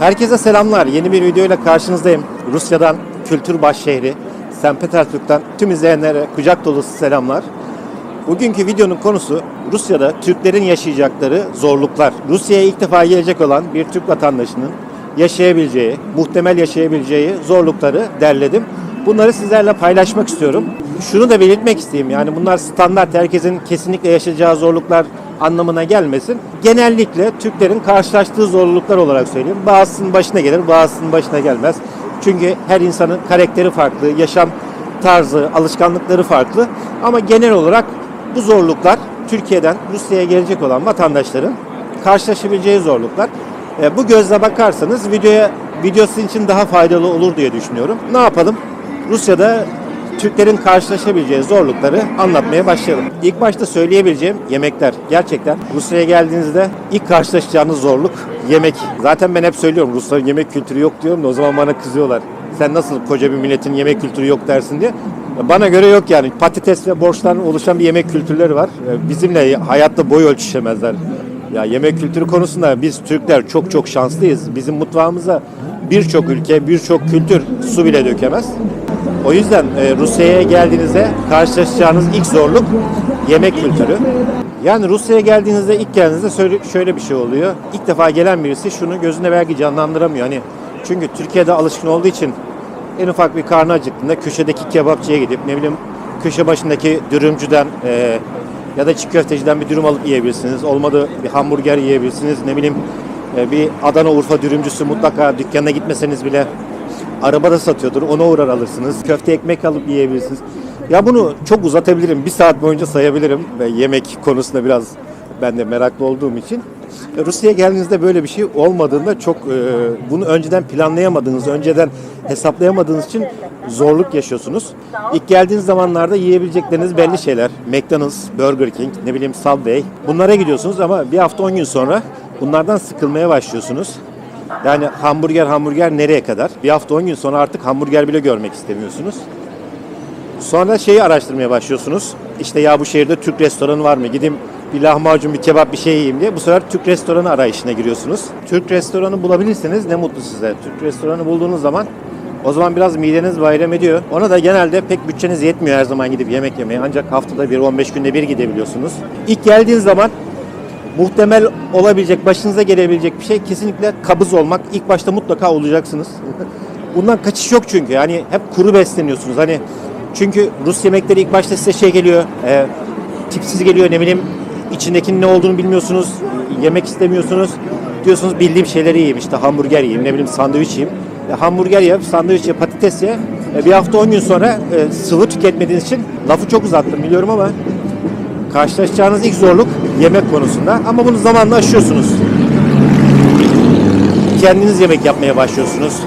Herkese selamlar. Yeni bir videoyla karşınızdayım. Rusya'dan, kültür baş şehri, St. Petersburg'dan tüm izleyenlere kucak dolusu selamlar. Bugünkü videonun konusu Rusya'da Türklerin yaşayacakları zorluklar. Rusya'ya ilk defa gelecek olan bir Türk vatandaşının yaşayabileceği, muhtemel yaşayabileceği zorlukları derledim. Bunları sizlerle paylaşmak istiyorum. Şunu da belirtmek isteyeyim yani bunlar standart herkesin kesinlikle yaşayacağı zorluklar anlamına gelmesin. Genellikle Türklerin karşılaştığı zorluklar olarak söyleyeyim. Bazısının başına gelir, bazısının başına gelmez. Çünkü her insanın karakteri farklı, yaşam tarzı, alışkanlıkları farklı. Ama genel olarak bu zorluklar Türkiye'den Rusya'ya gelecek olan vatandaşların karşılaşabileceği zorluklar. E, bu gözle bakarsanız videoya video için daha faydalı olur diye düşünüyorum. Ne yapalım? Rusya'da Türklerin karşılaşabileceği zorlukları anlatmaya başlayalım. İlk başta söyleyebileceğim yemekler. Gerçekten Rusya'ya geldiğinizde ilk karşılaşacağınız zorluk yemek. Zaten ben hep söylüyorum Rusların yemek kültürü yok diyorum da o zaman bana kızıyorlar. Sen nasıl koca bir milletin yemek kültürü yok dersin diye. Bana göre yok yani. Patates ve borçtan oluşan bir yemek kültürleri var. Bizimle hayatta boy ölçüşemezler. Ya yemek kültürü konusunda biz Türkler çok çok şanslıyız. Bizim mutfağımıza birçok ülke, birçok kültür su bile dökemez. O yüzden e, Rusya'ya geldiğinizde karşılaşacağınız ilk zorluk yemek kültürü. Yani Rusya'ya geldiğinizde ilk geldiğinizde şöyle, bir şey oluyor. İlk defa gelen birisi şunu gözüne belki canlandıramıyor. Hani çünkü Türkiye'de alışkın olduğu için en ufak bir karnı acıktığında köşedeki kebapçıya gidip ne bileyim köşe başındaki dürümcüden e, ya da çiğ köfteciden bir dürüm alıp yiyebilirsiniz. Olmadı bir hamburger yiyebilirsiniz. Ne bileyim e, bir Adana Urfa dürümcüsü mutlaka dükkanına gitmeseniz bile arabada satıyordur. Ona uğrar alırsınız. Köfte ekmek alıp yiyebilirsiniz. Ya bunu çok uzatabilirim. Bir saat boyunca sayabilirim. Ve yemek konusunda biraz ben de meraklı olduğum için. E, Rusya'ya geldiğinizde böyle bir şey olmadığında çok e, bunu önceden planlayamadığınız, önceden hesaplayamadığınız için zorluk yaşıyorsunuz. İlk geldiğiniz zamanlarda yiyebilecekleriniz belli şeyler. McDonald's, Burger King, ne bileyim Subway. Bunlara gidiyorsunuz ama bir hafta 10 gün sonra bunlardan sıkılmaya başlıyorsunuz. Yani hamburger hamburger nereye kadar? Bir hafta 10 gün sonra artık hamburger bile görmek istemiyorsunuz. Sonra şeyi araştırmaya başlıyorsunuz. İşte ya bu şehirde Türk restoranı var mı? Gideyim bir lahmacun, bir kebap bir şey yiyeyim diye. Bu sefer Türk restoranı arayışına giriyorsunuz. Türk restoranı bulabilirseniz ne mutlu size. Türk restoranı bulduğunuz zaman o zaman biraz mideniz bayram ediyor. Ona da genelde pek bütçeniz yetmiyor her zaman gidip yemek yemeye. Ancak haftada bir, 15 günde bir gidebiliyorsunuz. İlk geldiğiniz zaman muhtemel olabilecek, başınıza gelebilecek bir şey kesinlikle kabız olmak. İlk başta mutlaka olacaksınız. Bundan kaçış yok çünkü. Yani hep kuru besleniyorsunuz. Hani çünkü Rus yemekleri ilk başta size şey geliyor. E, tipsiz geliyor ne bileyim içindekinin ne olduğunu bilmiyorsunuz. Yemek istemiyorsunuz. Diyorsunuz bildiğim şeyleri yiyeyim işte hamburger yiyeyim ne bileyim sandviç yiyeyim. E, hamburger ye, sandviç ye, patates ye. E, bir hafta 10 gün sonra e, sıvı tüketmediğiniz için lafı çok uzattım biliyorum ama karşılaşacağınız ilk zorluk yemek konusunda. Ama bunu zamanla aşıyorsunuz. Kendiniz yemek yapmaya başlıyorsunuz.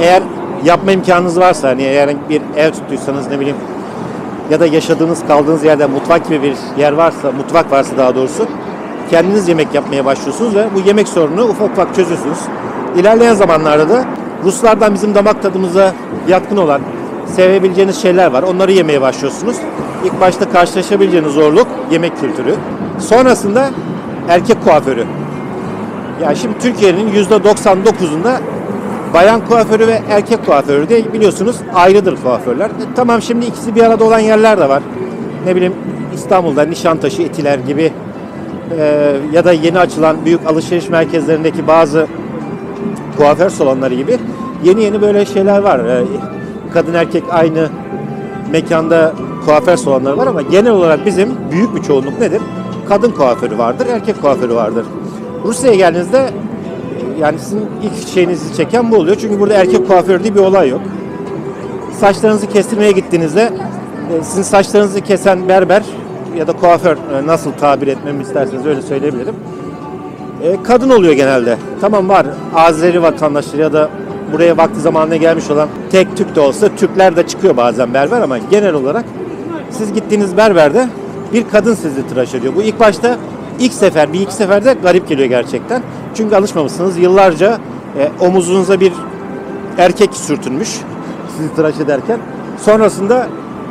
Eğer yapma imkanınız varsa hani eğer bir ev tuttuysanız ne bileyim ya da yaşadığınız kaldığınız yerde mutfak gibi bir yer varsa mutfak varsa daha doğrusu kendiniz yemek yapmaya başlıyorsunuz ve bu yemek sorununu ufak ufak çözüyorsunuz. İlerleyen zamanlarda da Ruslardan bizim damak tadımıza yatkın olan sevebileceğiniz şeyler var. Onları yemeye başlıyorsunuz. İlk başta karşılaşabileceğiniz zorluk yemek kültürü. Sonrasında erkek kuaförü. Yani şimdi Türkiye'nin %99'unda bayan kuaförü ve erkek kuaförü de biliyorsunuz ayrıdır kuaförler. E, tamam şimdi ikisi bir arada olan yerler de var. Ne bileyim İstanbul'da Nişantaşı, Etiler gibi e, ya da yeni açılan büyük alışveriş merkezlerindeki bazı kuaför salonları gibi yeni yeni böyle şeyler var. E, kadın erkek aynı mekanda kuaför salonları var ama genel olarak bizim büyük bir çoğunluk nedir? Kadın kuaförü vardır, erkek kuaförü vardır. Rusya'ya geldiğinizde yani sizin ilk şeyinizi çeken bu oluyor. Çünkü burada erkek kuaförü diye bir olay yok. Saçlarınızı kestirmeye gittiğinizde e, sizin saçlarınızı kesen berber ya da kuaför e, nasıl tabir etmemi isterseniz öyle söyleyebilirim. E, kadın oluyor genelde. Tamam var Azeri vatandaşları ya da buraya vakti zamanında gelmiş olan tek Türk de olsa Türkler de çıkıyor bazen berber ama genel olarak siz gittiğiniz berberde bir kadın sizi tıraş ediyor. Bu ilk başta ilk sefer bir iki seferde garip geliyor gerçekten. Çünkü alışmamışsınız. Yıllarca e, omuzunuza bir erkek sürtünmüş sizi tıraş ederken. Sonrasında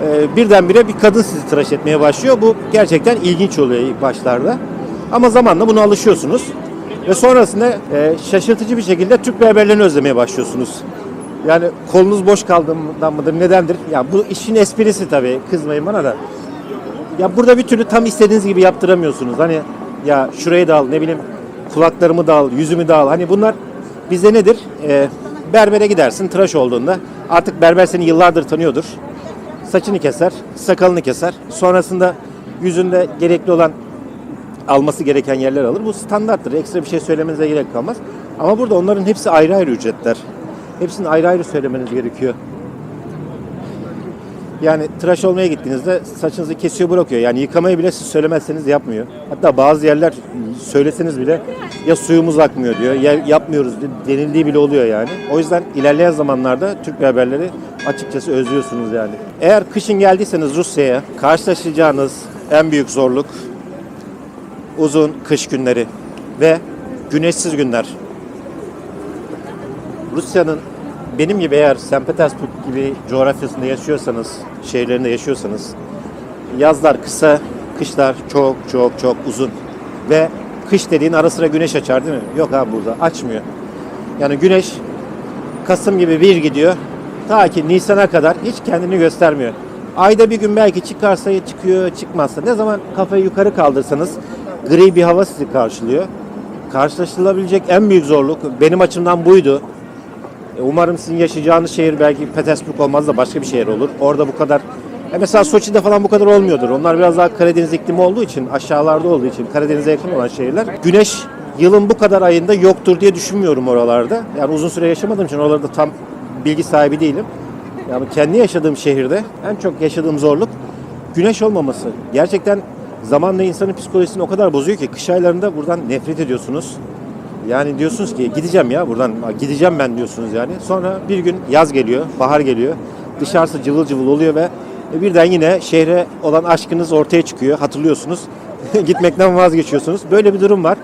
e, birdenbire bir kadın sizi tıraş etmeye başlıyor. Bu gerçekten ilginç oluyor ilk başlarda. Ama zamanla buna alışıyorsunuz. Ve sonrasında e, şaşırtıcı bir şekilde Türk berberlerini özlemeye başlıyorsunuz. Yani kolunuz boş kaldığından mıdır, nedendir? Ya bu işin esprisi tabii, kızmayın bana da. Ya burada bir türlü tam istediğiniz gibi yaptıramıyorsunuz. Hani ya şurayı da al, ne bileyim kulaklarımı da al, yüzümü de al. Hani bunlar bizde nedir? Ee, berbere gidersin tıraş olduğunda. Artık berber seni yıllardır tanıyordur. Saçını keser, sakalını keser. Sonrasında yüzünde gerekli olan alması gereken yerler alır. Bu standarttır. Ekstra bir şey söylemenize gerek kalmaz. Ama burada onların hepsi ayrı ayrı ücretler. Hepsini ayrı ayrı söylemeniz gerekiyor. Yani tıraş olmaya gittiğinizde saçınızı kesiyor bırakıyor. Yani yıkamayı bile siz söylemezseniz yapmıyor. Hatta bazı yerler söyleseniz bile ya suyumuz akmıyor diyor ya yapmıyoruz denildiği bile oluyor yani. O yüzden ilerleyen zamanlarda Türk berberleri açıkçası özlüyorsunuz yani. Eğer kışın geldiyseniz Rusya'ya karşılaşacağınız en büyük zorluk uzun kış günleri ve güneşsiz günler. Rusya'nın benim gibi eğer St. Petersburg gibi coğrafyasında yaşıyorsanız, şehirlerinde yaşıyorsanız yazlar kısa, kışlar çok çok çok uzun. Ve kış dediğin ara sıra güneş açar değil mi? Yok abi burada açmıyor. Yani güneş Kasım gibi bir gidiyor. Ta ki Nisan'a kadar hiç kendini göstermiyor. Ayda bir gün belki çıkarsa çıkıyor, çıkmazsa. Ne zaman kafayı yukarı kaldırsanız gri bir hava sizi karşılıyor. Karşılaşılabilecek en büyük zorluk benim açımdan buydu. E, Umarım sizin yaşayacağınız şehir belki Petersburg olmaz da başka bir şehir olur. Orada bu kadar e mesela Soçi'de falan bu kadar olmuyordur. Onlar biraz daha Karadeniz iklimi olduğu için, aşağılarda olduğu için, Karadeniz'e yakın olan şehirler. Güneş yılın bu kadar ayında yoktur diye düşünmüyorum oralarda. Yani uzun süre yaşamadığım için oralarda tam bilgi sahibi değilim. Yani kendi yaşadığım şehirde en çok yaşadığım zorluk güneş olmaması. Gerçekten zamanla insanın psikolojisini o kadar bozuyor ki kış aylarında buradan nefret ediyorsunuz. Yani diyorsunuz ki gideceğim ya buradan gideceğim ben diyorsunuz yani. Sonra bir gün yaz geliyor, bahar geliyor. Dışarısı cıvıl cıvıl oluyor ve birden yine şehre olan aşkınız ortaya çıkıyor. Hatırlıyorsunuz. Gitmekten vazgeçiyorsunuz. Böyle bir durum var.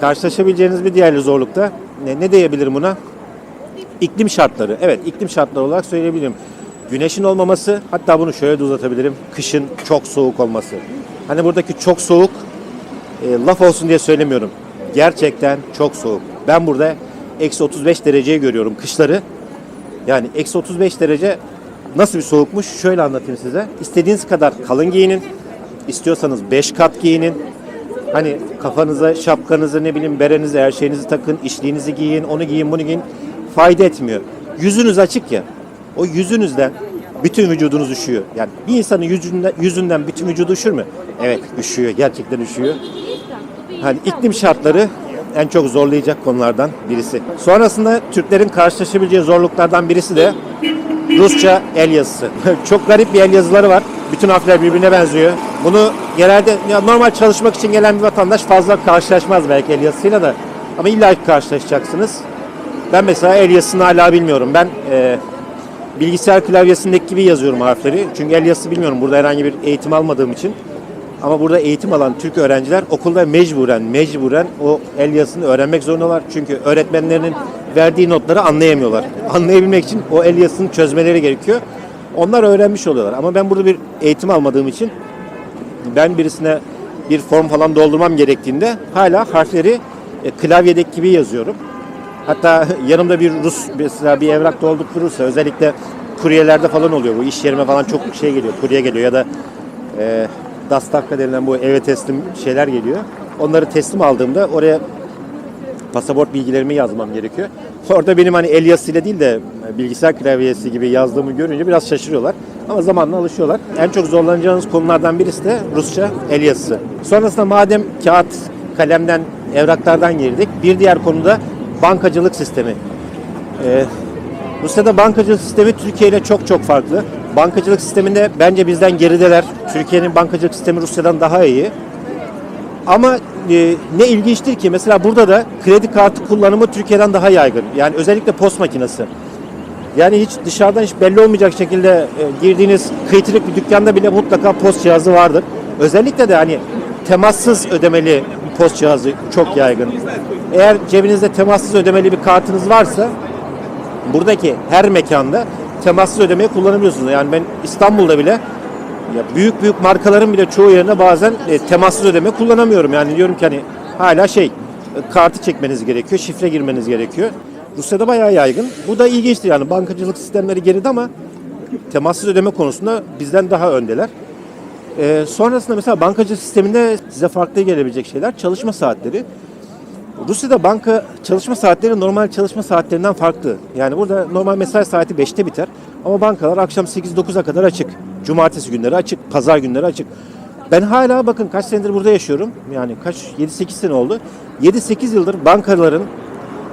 Karşılaşabileceğiniz bir diğer zorlukta ne, ne diyebilirim buna? İklim şartları. Evet iklim şartları olarak söyleyebilirim. Güneşin olmaması hatta bunu şöyle de uzatabilirim. Kışın çok soğuk olması. Hani buradaki çok soğuk e, laf olsun diye söylemiyorum. Gerçekten çok soğuk. Ben burada eksi 35 dereceyi görüyorum kışları. Yani eksi 35 derece nasıl bir soğukmuş şöyle anlatayım size. İstediğiniz kadar kalın giyinin. istiyorsanız 5 kat giyinin. Hani kafanıza şapkanızı ne bileyim berenizi her şeyinizi takın. işliğinizi giyin onu giyin bunu giyin. Fayda etmiyor. Yüzünüz açık ya. O yüzünüzden bütün vücudunuz üşüyor. Yani bir insanın yüzünden, yüzünden bütün vücudu üşür mü? Evet üşüyor. Gerçekten üşüyor. Hani iklim şartları en çok zorlayacak konulardan birisi. Sonrasında Türklerin karşılaşabileceği zorluklardan birisi de Rusça el yazısı. çok garip bir el yazıları var. Bütün harfler birbirine benziyor. Bunu genelde ya normal çalışmak için gelen bir vatandaş fazla karşılaşmaz belki el yazısıyla da. Ama illa karşılaşacaksınız. Ben mesela el yazısını hala bilmiyorum. Ben e, bilgisayar klavyesindeki gibi yazıyorum harfleri. Çünkü el yazısı bilmiyorum. Burada herhangi bir eğitim almadığım için. Ama burada eğitim alan Türk öğrenciler okulda mecburen mecburen o el yazısını öğrenmek zorundalar. Çünkü öğretmenlerinin verdiği notları anlayamıyorlar. Anlayabilmek için o el yazısını çözmeleri gerekiyor. Onlar öğrenmiş oluyorlar. Ama ben burada bir eğitim almadığım için ben birisine bir form falan doldurmam gerektiğinde hala harfleri e, klavyedeki gibi yazıyorum. Hatta yanımda bir Rus mesela bir evrak doldurturursa özellikle kuryelerde falan oluyor bu iş yerime falan çok şey geliyor kurye geliyor ya da e, Dastakka denilen bu eve teslim şeyler geliyor. Onları teslim aldığımda oraya pasaport bilgilerimi yazmam gerekiyor. Orada benim hani el yazısıyla değil de bilgisayar klavyesi gibi yazdığımı görünce biraz şaşırıyorlar. Ama zamanla alışıyorlar. En çok zorlanacağınız konulardan birisi de Rusça el yazısı. Sonrasında madem kağıt, kalemden, evraklardan girdik. Bir diğer konu da bankacılık sistemi. Ee, Rusya'da bankacılık sistemi Türkiye ile çok çok farklı. Bankacılık sisteminde bence bizden gerideler. Türkiye'nin bankacılık sistemi Rusya'dan daha iyi. Ama e, ne ilginçtir ki mesela burada da kredi kartı kullanımı Türkiye'den daha yaygın. Yani özellikle post makinesi. Yani hiç dışarıdan hiç belli olmayacak şekilde e, girdiğiniz kıytırık bir dükkanda bile mutlaka post cihazı vardır. Özellikle de hani temassız ödemeli post cihazı çok yaygın. Eğer cebinizde temassız ödemeli bir kartınız varsa buradaki her mekanda temassız ödemeyi kullanabiliyorsunuz. Yani ben İstanbul'da bile ya büyük büyük markaların bile çoğu yerine bazen e, temassız ödeme kullanamıyorum. Yani diyorum ki hani hala şey e, kartı çekmeniz gerekiyor, şifre girmeniz gerekiyor. Rusya'da bayağı yaygın. Bu da ilginçtir yani bankacılık sistemleri geride ama temassız ödeme konusunda bizden daha öndeler. Ee, sonrasında mesela bankacı sisteminde size farklı gelebilecek şeyler çalışma saatleri. Rusya'da banka çalışma saatleri normal çalışma saatlerinden farklı. Yani burada normal mesai saati 5'te biter ama bankalar akşam 8-9'a kadar açık. Cumartesi günleri açık, pazar günleri açık. Ben hala bakın kaç senedir burada yaşıyorum. Yani kaç 7-8 sene oldu. 7-8 yıldır bankaların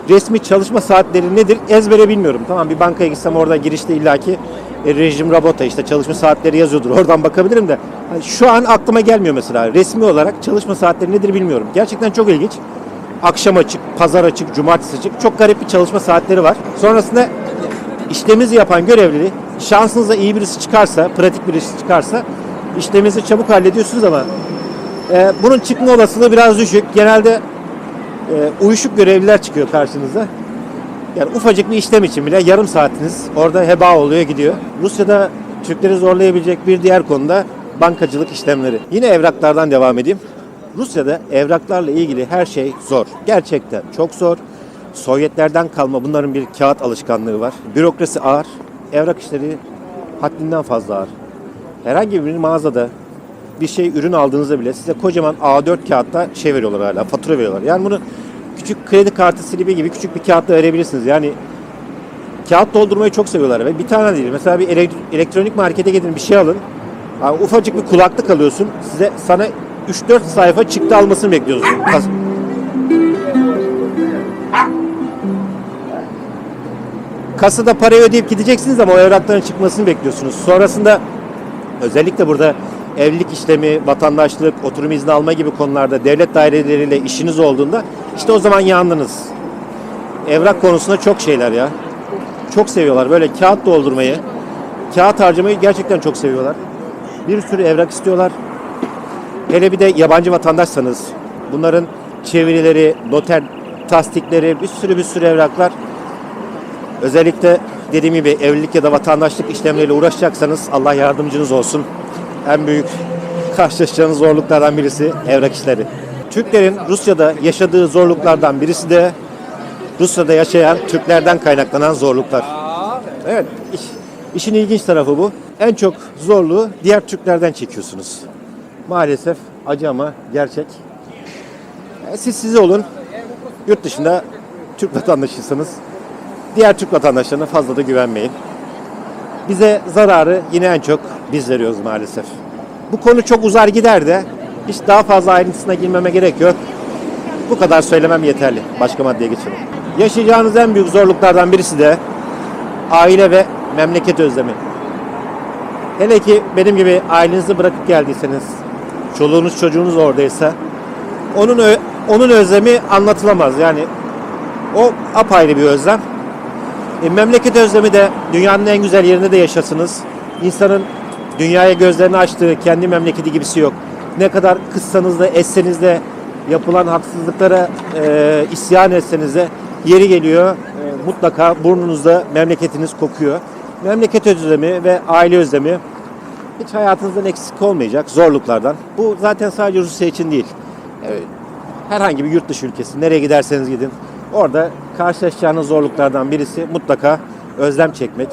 resmi çalışma saatleri nedir ezbere bilmiyorum. Tamam bir bankaya gitsem orada girişte illaki e, rejim rabota işte çalışma saatleri yazıyordur. Oradan bakabilirim de hani şu an aklıma gelmiyor mesela. Resmi olarak çalışma saatleri nedir bilmiyorum. Gerçekten çok ilginç. Akşam açık, pazar açık, cumartesi açık. Çok garip bir çalışma saatleri var. Sonrasında işlemimizi yapan görevli şansınıza iyi birisi çıkarsa, pratik birisi çıkarsa işleminizi çabuk hallediyorsunuz ama e, bunun çıkma olasılığı biraz düşük. Genelde e, uyuşuk görevliler çıkıyor karşınıza. Yani ufacık bir işlem için bile yarım saatiniz orada heba oluyor gidiyor. Rusya'da Türkleri zorlayabilecek bir diğer konuda bankacılık işlemleri. Yine evraklardan devam edeyim. Rusya'da evraklarla ilgili her şey zor. Gerçekten çok zor. Sovyetlerden kalma bunların bir kağıt alışkanlığı var. Bürokrasi ağır. Evrak işleri haddinden fazla ağır. Herhangi bir mağazada bir şey ürün aldığınızda bile size kocaman A4 kağıtta şey veriyorlar hala fatura veriyorlar. Yani bunu küçük kredi kartı slibi gibi küçük bir kağıtla verebilirsiniz. Yani kağıt doldurmayı çok seviyorlar ve bir tane değil. Mesela bir elek- elektronik markete gidin bir şey alın. Ufacık bir kulaklık alıyorsun. Size sana 3-4 sayfa çıktı almasını bekliyorsun. Kas- Kasada parayı ödeyip gideceksiniz ama o evrakların çıkmasını bekliyorsunuz. Sonrasında özellikle burada evlilik işlemi, vatandaşlık, oturum izni alma gibi konularda devlet daireleriyle işiniz olduğunda işte o zaman yandınız. Evrak konusunda çok şeyler ya. Çok seviyorlar böyle kağıt doldurmayı, kağıt harcamayı gerçekten çok seviyorlar. Bir sürü evrak istiyorlar. Hele bir de yabancı vatandaşsanız bunların çevirileri, noter tasdikleri, bir sürü bir sürü evraklar. Özellikle dediğim gibi evlilik ya da vatandaşlık işlemleriyle uğraşacaksanız Allah yardımcınız olsun. En büyük karşılaşacağınız zorluklardan birisi evrak işleri. Türklerin Rusya'da yaşadığı zorluklardan birisi de Rusya'da yaşayan Türklerden kaynaklanan zorluklar. Evet, iş- işin ilginç tarafı bu. En çok zorluğu diğer Türklerden çekiyorsunuz. Maalesef acı ama gerçek. E, Siz siz olun. Yurt dışında Türk vatandaşıysanız diğer Türk vatandaşlarına fazla da güvenmeyin. Bize zararı yine en çok biz veriyoruz maalesef. Bu konu çok uzar gider de hiç daha fazla ayrıntısına girmeme gerek yok. Bu kadar söylemem yeterli. Başka maddeye geçelim. Yaşayacağınız en büyük zorluklardan birisi de aile ve memleket özlemi. Hele ki benim gibi ailenizi bırakıp geldiyseniz, çoluğunuz çocuğunuz oradaysa onun onun özlemi anlatılamaz. Yani o apayrı bir özlem. E, memleket özlemi de dünyanın en güzel yerinde de yaşasınız. İnsanın dünyaya gözlerini açtığı kendi memleketi gibisi yok. Ne kadar kıssanız da etseniz de yapılan haksızlıklara e, isyan etseniz de yeri geliyor e, mutlaka burnunuzda memleketiniz kokuyor. Memleket özlemi ve aile özlemi hiç hayatınızdan eksik olmayacak zorluklardan. Bu zaten sadece Rusya için değil. Herhangi bir yurt dışı ülkesi nereye giderseniz gidin orada karşılaşacağınız zorluklardan birisi mutlaka özlem çekmek.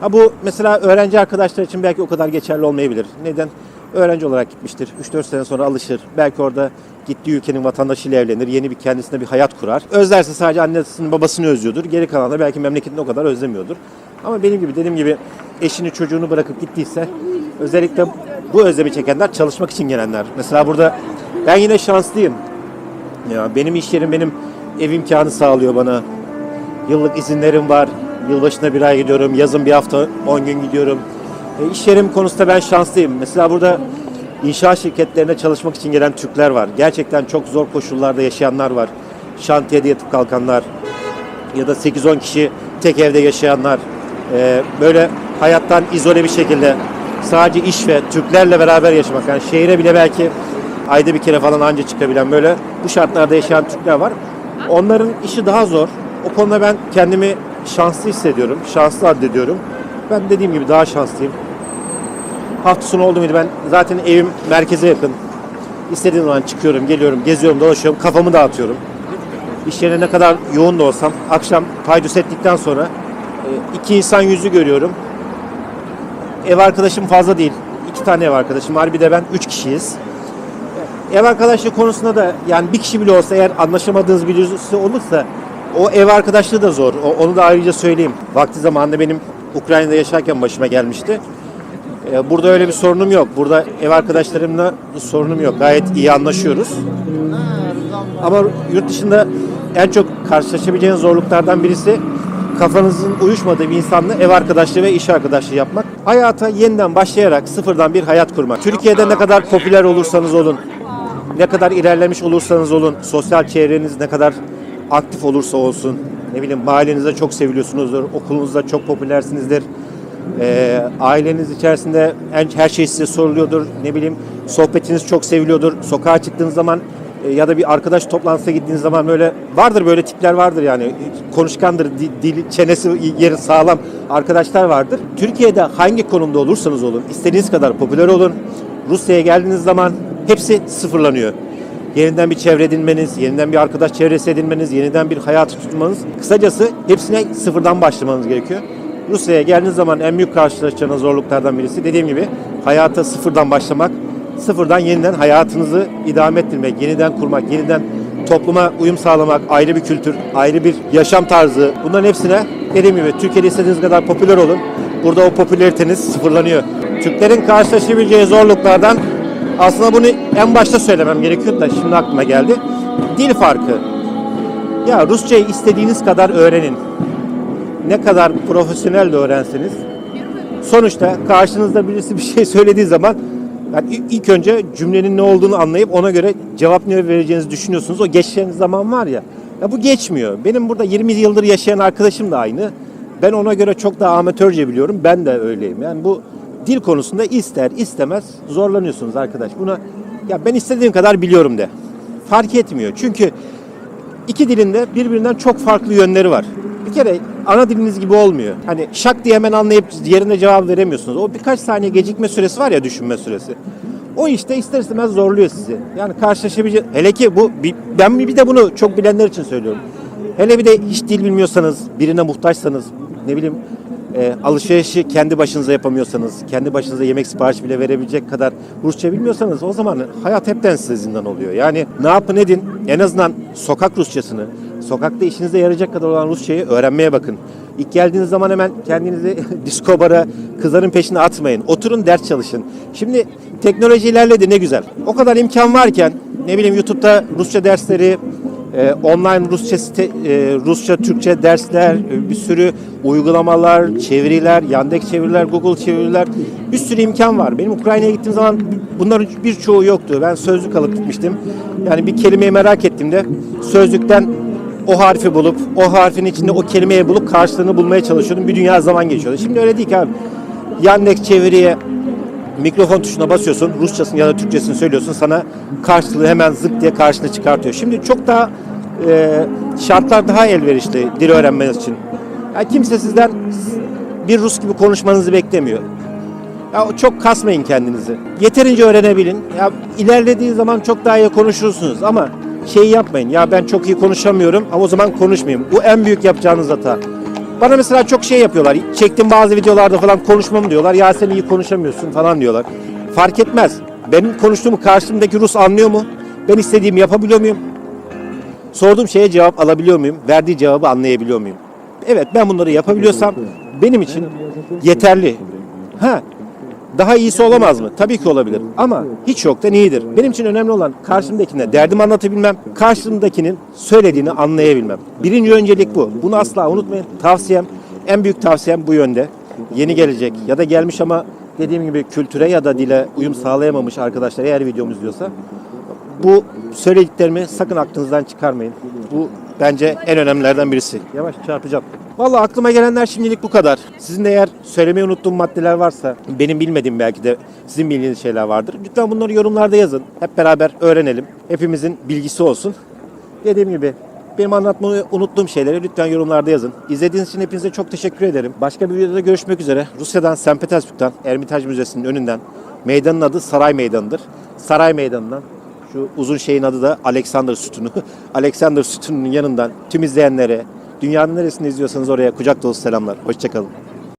Ha bu mesela öğrenci arkadaşlar için belki o kadar geçerli olmayabilir. Neden? Öğrenci olarak gitmiştir. 3-4 sene sonra alışır. Belki orada gittiği ülkenin vatandaşıyla evlenir. Yeni bir kendisine bir hayat kurar. Özlerse sadece annesini babasını özlüyordur. Geri kalan da belki memleketini o kadar özlemiyordur. Ama benim gibi dediğim gibi eşini çocuğunu bırakıp gittiyse özellikle bu özlemi çekenler çalışmak için gelenler. Mesela burada ben yine şanslıyım. Ya benim iş yerim benim ev imkanı sağlıyor bana. Yıllık izinlerim var. Yılbaşına bir ay gidiyorum. Yazın bir hafta 10 gün gidiyorum. E, iş yerim konusunda ben şanslıyım. Mesela burada inşaat şirketlerine çalışmak için gelen Türkler var. Gerçekten çok zor koşullarda yaşayanlar var. Şantiyede yatıp kalkanlar ya da 8-10 kişi tek evde yaşayanlar. e, böyle hayattan izole bir şekilde sadece iş ve Türklerle beraber yaşamak. Yani şehire bile belki ayda bir kere falan anca çıkabilen böyle bu şartlarda yaşayan Türkler var. Onların işi daha zor. O konuda ben kendimi şanslı hissediyorum. Şanslı addediyorum. Ben dediğim gibi daha şanslıyım. Hafta sonu oldu muydu ben zaten evim merkeze yakın. İstediğim zaman çıkıyorum, geliyorum, geziyorum, dolaşıyorum, kafamı dağıtıyorum. iş yerine ne kadar yoğun da olsam akşam paydus ettikten sonra e, iki insan yüzü görüyorum. Ev arkadaşım fazla değil. İki tane ev arkadaşım var. Bir de ben üç kişiyiz. Ev arkadaşlığı konusunda da yani bir kişi bile olsa eğer anlaşamadığınız birisi olursa o ev arkadaşlığı da zor. O- onu da ayrıca söyleyeyim. Vakti zamanında benim Ukrayna'da yaşarken başıma gelmişti. Ee, Burada öyle bir sorunum yok. Burada ev arkadaşlarımla sorunum yok. Gayet iyi anlaşıyoruz. Ama yurt dışında en çok karşılaşabileceğiniz zorluklardan birisi kafanızın uyuşmadığı bir insanla ev arkadaşlığı ve iş arkadaşlığı yapmak. Hayata yeniden başlayarak sıfırdan bir hayat kurmak. Türkiye'de ne kadar popüler olursanız olun, ne kadar ilerlemiş olursanız olun, sosyal çevreniz ne kadar aktif olursa olsun, ne bileyim mahallenizde çok seviliyorsunuzdur, okulunuzda çok popülersinizdir, ee, aileniz içerisinde en, her şey size soruluyordur, ne bileyim sohbetiniz çok seviliyordur, sokağa çıktığınız zaman e, ya da bir arkadaş toplantısına gittiğiniz zaman böyle vardır böyle tipler vardır yani konuşkandır, di- dili, çenesi yeri sağlam arkadaşlar vardır. Türkiye'de hangi konumda olursanız olun, istediğiniz kadar popüler olun, Rusya'ya geldiğiniz zaman hepsi sıfırlanıyor. Yeniden bir çevre edinmeniz, yeniden bir arkadaş çevresi edinmeniz, yeniden bir hayatı tutmanız. Kısacası hepsine sıfırdan başlamanız gerekiyor. Rusya'ya geldiğiniz zaman en büyük karşılaşacağınız zorluklardan birisi dediğim gibi hayata sıfırdan başlamak, sıfırdan yeniden hayatınızı idame ettirmek, yeniden kurmak, yeniden topluma uyum sağlamak, ayrı bir kültür, ayrı bir yaşam tarzı. Bunların hepsine dediğim gibi Türkiye'de istediğiniz kadar popüler olun. Burada o popülariteniz sıfırlanıyor. Türklerin karşılaşabileceği zorluklardan aslında bunu en başta söylemem gerekiyor da şimdi aklıma geldi. Dil farkı. Ya Rusçayı istediğiniz kadar öğrenin. Ne kadar profesyonel de öğrenseniz sonuçta karşınızda birisi bir şey söylediği zaman yani ilk önce cümlenin ne olduğunu anlayıp ona göre cevap ne vereceğinizi düşünüyorsunuz. O geçen zaman var ya, ya bu geçmiyor. Benim burada 20 yıldır yaşayan arkadaşım da aynı. Ben ona göre çok daha amatörce biliyorum. Ben de öyleyim. Yani bu dil konusunda ister istemez zorlanıyorsunuz arkadaş. Buna ya ben istediğim kadar biliyorum de. Fark etmiyor. Çünkü iki dilinde birbirinden çok farklı yönleri var. Bir kere ana diliniz gibi olmuyor. Hani şak diye hemen anlayıp yerine cevap veremiyorsunuz. O birkaç saniye gecikme süresi var ya düşünme süresi. O işte ister istemez zorluyor sizi. Yani karşılaşabileceğiniz... Hele ki bu... Ben bir de bunu çok bilenler için söylüyorum. Hele bir de hiç dil bilmiyorsanız, birine muhtaçsanız, ne bileyim e, alışverişi kendi başınıza yapamıyorsanız, kendi başınıza yemek sipariş bile verebilecek kadar Rusça bilmiyorsanız o zaman hayat hepten size zindan oluyor. Yani ne yapın edin en azından sokak Rusçasını, sokakta işinize yarayacak kadar olan Rusçayı öğrenmeye bakın. İlk geldiğiniz zaman hemen kendinizi disko bara, kızların peşine atmayın. Oturun ders çalışın. Şimdi teknoloji ilerledi ne güzel. O kadar imkan varken ne bileyim YouTube'da Rusça dersleri, ee, online Rusça site, e, Rusça Türkçe dersler, e, bir sürü uygulamalar, çeviriler, Yandex çeviriler, Google çeviriler, bir sürü imkan var. Benim Ukrayna'ya gittiğim zaman bunların birçoğu yoktu. Ben sözlük alıp gitmiştim. Yani bir kelimeyi merak ettiğimde sözlükten o harfi bulup, o harfin içinde o kelimeyi bulup karşılığını bulmaya çalışıyordum. Bir dünya zaman geçiyordu. Şimdi öyle değil ki abi. Yandex çeviriye mikrofon tuşuna basıyorsun, Rusçasını ya da Türkçesini söylüyorsun, sana karşılığı hemen zık diye karşına çıkartıyor. Şimdi çok daha e, şartlar daha elverişli dil öğrenmeniz için. Yani kimse sizden bir Rus gibi konuşmanızı beklemiyor. Ya çok kasmayın kendinizi. Yeterince öğrenebilin. Ya ilerlediği zaman çok daha iyi konuşursunuz ama şey yapmayın. Ya ben çok iyi konuşamıyorum ama o zaman konuşmayayım. Bu en büyük yapacağınız hata. Bana mesela çok şey yapıyorlar. Çektiğim bazı videolarda falan konuşmamı diyorlar. Ya sen iyi konuşamıyorsun falan diyorlar. Fark etmez. Benim konuştuğumu karşımdaki Rus anlıyor mu? Ben istediğimi yapabiliyor muyum? Sorduğum şeye cevap alabiliyor muyum? Verdiği cevabı anlayabiliyor muyum? Evet ben bunları yapabiliyorsam benim için yeterli. Ha daha iyisi olamaz mı? Tabii ki olabilir. Ama hiç yoktan iyidir. Benim için önemli olan karşımdakine derdimi anlatabilmem, karşımdakinin söylediğini anlayabilmem. Birinci öncelik bu. Bunu asla unutmayın. Tavsiyem, en büyük tavsiyem bu yönde. Yeni gelecek ya da gelmiş ama dediğim gibi kültüre ya da dile uyum sağlayamamış arkadaşlar eğer videomuz diyorsa bu söylediklerimi sakın aklınızdan çıkarmayın. Bu bence en önemlilerden birisi. Yavaş çarpacağım. Vallahi aklıma gelenler şimdilik bu kadar. Sizin de eğer söylemeyi unuttuğum maddeler varsa, benim bilmediğim belki de sizin bildiğiniz şeyler vardır. Lütfen bunları yorumlarda yazın. Hep beraber öğrenelim. Hepimizin bilgisi olsun. Dediğim gibi benim anlatmayı unuttuğum şeyleri lütfen yorumlarda yazın. İzlediğiniz için hepinize çok teşekkür ederim. Başka bir videoda görüşmek üzere. Rusya'dan, St. Petersburg'dan, Ermitaj Müzesi'nin önünden. Meydanın adı Saray Meydanı'dır. Saray Meydanı'ndan Şu uzun şeyin adı da Alexander Sütunu. Alexander Sütunu'nun yanından tüm izleyenlere, dünyanın neresinde izliyorsanız oraya kucak dolusu selamlar. Hoşçakalın.